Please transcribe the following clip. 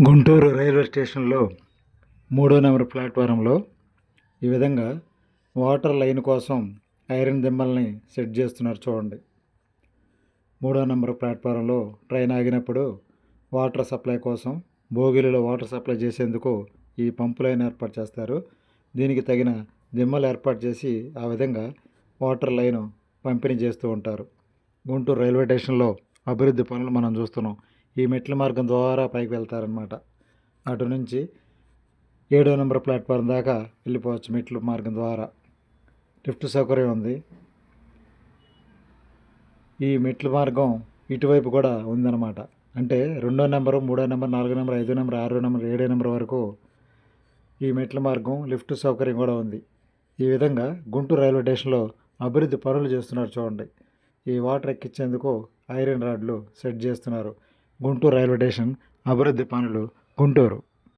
Guntur railway స్టేషన్లో మూడో number ప్లాట్ఫారంలో ఈ విధంగా వాటర్ లైన్ కోసం ఐరన్ దిమ్మల్ని సెట్ చేస్తున్నారు చూడండి. మూడో నెంబర్ ప్లాట్ఫారంలో ట్రైన్ ఆగినప్పుడు వాటర్ సప్లై కోసం బోగిలలో వాటర్ సప్లై చేసేందుకు ఈ పంపు లైన్ ఏర్పాటు చేస్తారు. దీనికి తగిన దిమ్మలు ఏర్పాటు చేసి ఆ విధంగా వాటర్ లైన్ పంపిణీ చేస్తూ ఉంటారు. గుంటూరు రైల్వే స్టేషన్లో అభివృద్ధి పనులు మనం చూస్తున్నాం. ఈ మెట్ల మార్గం ద్వారా పైకి వెళ్తారనమాట అటు నుంచి ఏడో నెంబర్ ప్లాట్ఫారం దాకా వెళ్ళిపోవచ్చు మెట్ల మార్గం ద్వారా. లిఫ్ట్ సౌకర్యం ఉంది. ఈ మెట్ల మార్గం ఇటువైపు కూడా ఉందన్నమాట. అంటే రెండో నెంబరు మూడో నెంబర్ నాలుగో నెంబర్ ఐదో నెంబర్ ఆరో నెంబర్ ఏడో నెంబర్ వరకు ఈ మెట్ల మార్గం లిఫ్ట్ సౌకర్యం కూడా ఉంది. ఈ విధంగా గుంటూరు రైల్వే స్టేషన్లో అభివృద్ధి పనులు చేస్తున్నారు చూడండి. ఈ వాటర్ ఎక్కించేందుకు ఐరన్ రాడ్లు సెట్ చేస్తున్నారు. గుంటూరు రైల్వే స్టేషన్ అభివృద్ధి పనులు గుంటూరు.